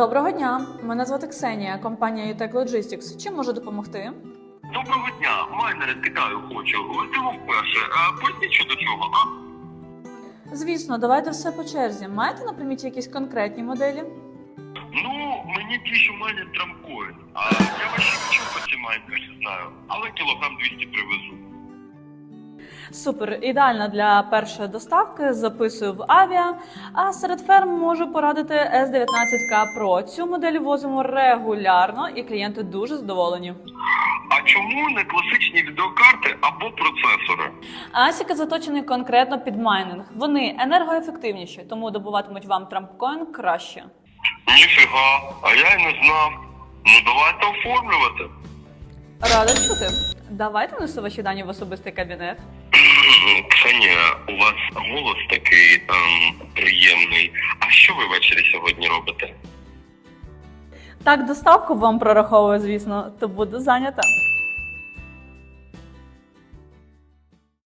Доброго дня, мене звати Ксенія, компанія UTEC Logistics. Чим можу допомогти? Доброго дня, майнери з Китаю хочу. Летимо вперше. А поясніть, що до чого, а? Звісно, давайте все по черзі. Маєте на приміті якісь конкретні моделі? Ну, мені ті, що майнять трамкоін. А я ваші по ці майнери знаю. Але кілограм 200 привезу. Супер, ідеально для першої доставки. Записую в авіа. А серед ферм можу порадити S19K Pro. Цю модель возимо регулярно, і клієнти дуже задоволені. А чому не класичні відеокарти або процесори? Асіка заточений конкретно під майнинг. Вони енергоефективніші, тому добуватимуть вам трампкоін краще. Ніфіга, а я й не знав. Ну давайте оформлювати. Рада чути. Давайте внесу ваші дані в особистий кабінет. Ксенія, у вас голос такий ем, приємний. А що ви ввечері сьогодні робите? Так, доставку вам прораховую, звісно, то буду зайнята.